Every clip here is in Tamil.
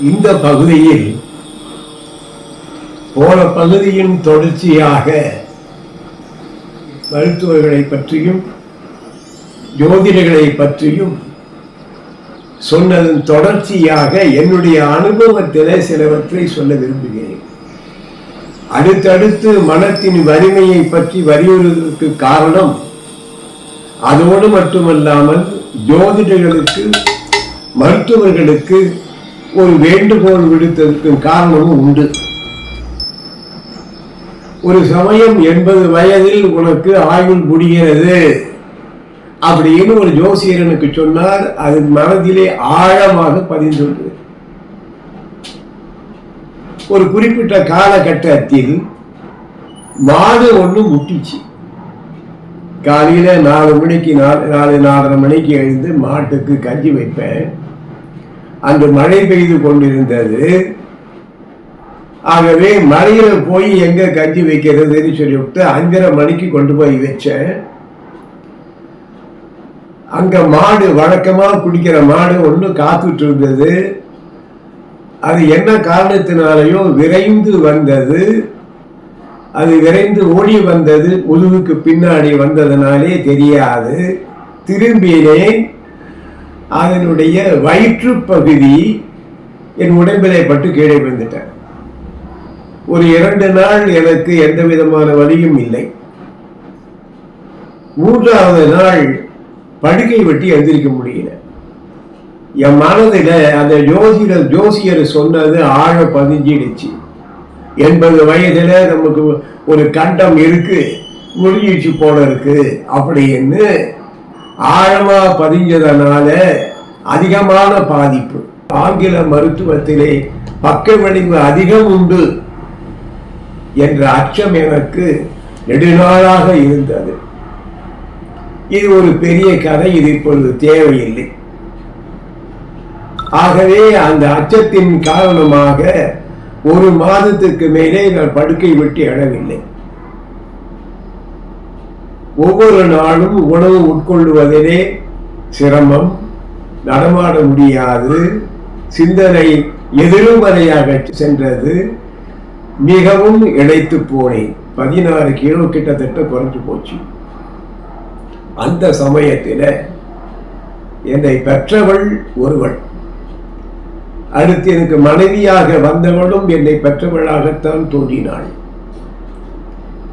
இந்த பகுதியில் போன பகுதியின் தொடர்ச்சியாக மருத்துவர்களை பற்றியும் ஜோதிடர்களை பற்றியும் சொன்னதன் தொடர்ச்சியாக என்னுடைய அனுபவத்திலே சிலவற்றை சொல்ல விரும்புகிறேன். அடுத்தடுத்து மனத்தின் வலிமையை பற்றி வலியுறுவதற்கு காரணம் அதோடு மட்டுமல்லாமல் ஜோதிடர்களுக்கு மருத்துவர்களுக்கு ஒரு வேண்டுகோள் விடுத்ததற்கு காரணமும் உண்டு. ஒரு சமயம் எண்பது வயதில் உனக்கு ஆயுள் முடிகிறது அப்படின்னு ஒரு ஜோசியர் எனக்கு சொன்னார். அது மனதிலே ஆழமாக பதிந்துள்ளது. ஒரு குறிப்பிட்ட காலகட்டத்தில் மாடு ஒண்ணு முட்டிச்சு. காலையில நாலு மணிக்கு நாலு நாலு நாலரை மணிக்கு எழுந்து மாட்டுக்கு கஞ்சி வைப்பேன். அன்று மழை பெய்து கொண்டிருந்தது. ஆகவே மழையில போய் எங்க கஞ்சி வைக்கிறதுன்னு சொல்லிவிட்டு அஞ்சரை மணிக்கு கொண்டு போய் வச்சேன். அங்க மாடு வழக்கமா குடிக்கிற மாடு ஒன்று காத்துட்டு இருந்தது. அது என்ன காரணத்தினாலேயோ விரைந்து வந்தது. அது விரைந்து ஓடி வந்தது முதுகுக்கு பின்னாடி வந்ததுனாலே தெரியாது. திரும்பினேன். அதனுடைய வயிற்று பகுதி என் உடம்பிலே பட்டு கீழே விழுந்துட்டேன். ஒரு இரண்டு நாள் எனக்கு எந்த விதமான வலியும் இல்லை. மூன்றாவது நாள் படுக்கை வெட்டி எந்திரிக்க முடியல. என் மனதில் அந்த ஜோசியர் ஜோசியர் சொன்னது ஆழ பதிஞ்சிடுச்சு. எண்பது வயதில் நமக்கு ஒரு கண்டம் இருக்கு முடிஞ்சிச்சு போல இருக்கு அப்படின்னு ஆழமா பதிஞ்சதனால அதிகமான பாதிப்பு. ஆங்கில மருத்துவத்திலே பக்க விளைவு அதிகம் உண்டு என்ற அச்சம் எனக்கு நெடுநாளாக இருந்தது. இது ஒரு பெரிய கதை இது இப்பொழுது தேவையில்லை. ஆகவே அந்த அச்சத்தின் காரணமாக ஒரு மாதத்துக்கு மேலே நான் படுக்கை விட்டு எழவில்லை. ஒவ்வொரு நாளும் உணவு உட்கொள்வதிலே சிரமம். நடமாட முடியாது. சிந்தனை எதிர்மறையாக சென்றது. மிகவும் இழைத்து போனேன். பதினாறு கிலோ கிட்டத்தட்ட குறைஞ்சு போச்சு. அந்த சமயத்தில் என்னை பெற்றவள் ஒருவள். அடுத்து எனக்கு மனைவியாக வந்தவளும் என்னை பெற்றவளாகத்தான் தோன்றினாள்.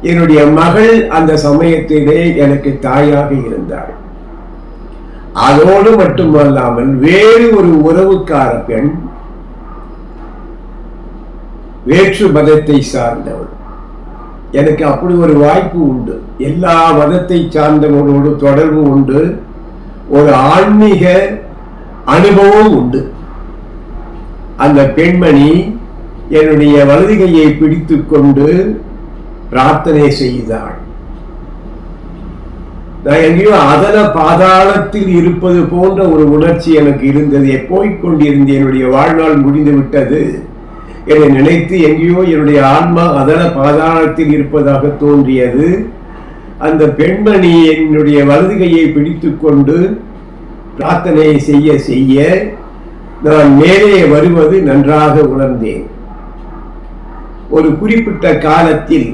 என்னுடைய மகள் அந்த சமயத்திலே எனக்கு தாயாக இருந்தாள். அதோடு மட்டுமல்லாமல் வேறு ஒரு உறவுக்கார பெண் வேற்று மதத்தை சார்ந்தவள். எனக்கு அப்படி ஒரு வாய்ப்பு உண்டு. எல்லா மதத்தை சார்ந்தவர்களோடு தொடர்பு உண்டு. ஒரு ஆன்மீக அனுபவம் உண்டு. அந்த பெண்மணி என்னுடைய வலதுகையை பிடித்து கொண்டு பிரார்த்தனை செய்தாள். நான் எங்கேயோ அதல பாதாளத்தில் இருப்பது போன்ற ஒரு உணர்ச்சி எனக்கு இருந்தது. போய்க்கொண்டிருந்த என்னுடைய வாழ்நாள் முடிந்து விட்டது. என்னை நினைத்து எங்கேயோ என்னுடைய ஆன்மா அதல பாதாளத்தில் இருப்பதாக தோன்றியது. அந்த பெண்மணி என்னுடைய வலதுகையை பிடித்து கொண்டு பிரார்த்தனை செய்ய செய்ய நான் மேலே வருவது நன்றாக உணர்ந்தேன். ஒரு குறிப்பிட்ட காலத்தில்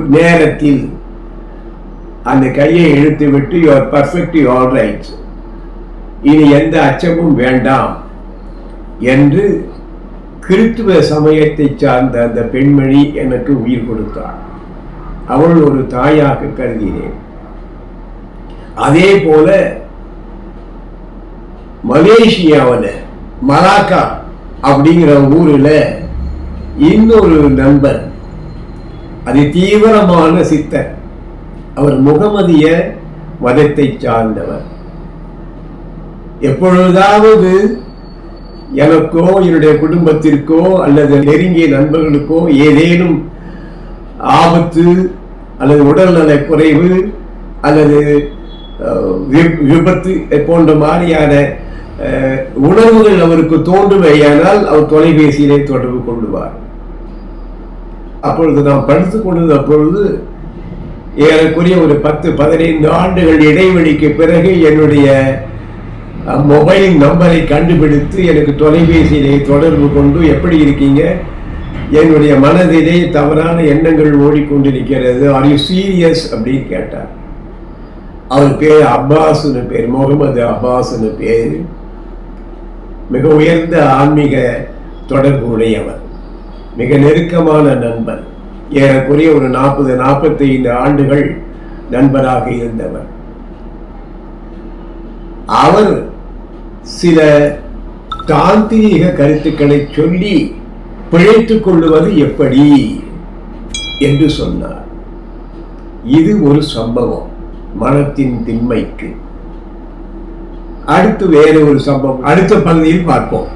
நேரத்தில் அந்த கையை இழுத்து விட்டு யுவர் பர்ஃபெக்ட் ஆல் ரைட் இனி எந்த அச்சமும் வேண்டாம் என்று கிறித்துவ சமயத்தை சார்ந்த அந்த பெண்மணி எனக்கு உயிர் கொடுத்தாள். அவள் ஒரு தாயாக கருதினேன். அதே போல மலேசியாவில் மலாக்கா அப்படிங்கிற ஊரில் இன்னொரு நண்பன் அது தீவிரமான சித்தர் அவர் முகமதிய மதத்தை சார்ந்தவர். எப்பொழுதாவது எனக்கோ என்னுடைய குடும்பத்திற்கோ அல்லது நெருங்கிய நண்பர்களுக்கோ ஏதேனும் ஆபத்து அல்லது உடல்நல குறைவு அல்லது விபத்து போன்ற மாதிரியான உணர்வுகள் அவருக்கு தோன்றுமையானால் அவர் தொலைபேசியிலே தொடர்பு கொள்ளுவார் அப்பொழுது நாம் படித்துக் கொண்டிருந்த பொழுது ஏறக்குரிய ஒரு பத்து பதினைந்து ஆண்டுகள் இடைவெளிக்கு பிறகு என்னுடைய மொபைல் நம்பரை கண்டுபிடித்து எனக்கு தொலைபேசியிலே தொடர்பு கொண்டு எப்படி இருக்கீங்க? என்னுடைய மனதிலே தவறான எண்ணங்கள் ஓடிக்கொண்டிருக்கிறது. ஆர் யூ சீரியஸ் அப்படின்னு கேட்டார். அவர் பேர் அப்பாஸ்னு பேர் முகமது அப்பாஸ்னு பேர் மிக உயர்ந்த ஆன்மீக தொடர்பு உடையவர் மிக நெருக்கமான நண்பர் ஏறக்குறைய ஒரு நாற்பது நாற்பத்தைந்து ஆண்டுகள் நண்பராக இருந்தவர். அவர் சில தாந்திரீக கருத்துக்களை சொல்லி பிழைத்துக் கொள்ளுவது எப்படி என்று சொன்னார். இது ஒரு சம்பவம் மனத்தின் திண்மைக்கு. அடுத்து வேறு ஒரு சம்பவம் அடுத்த பகுதியில் பார்ப்போம்.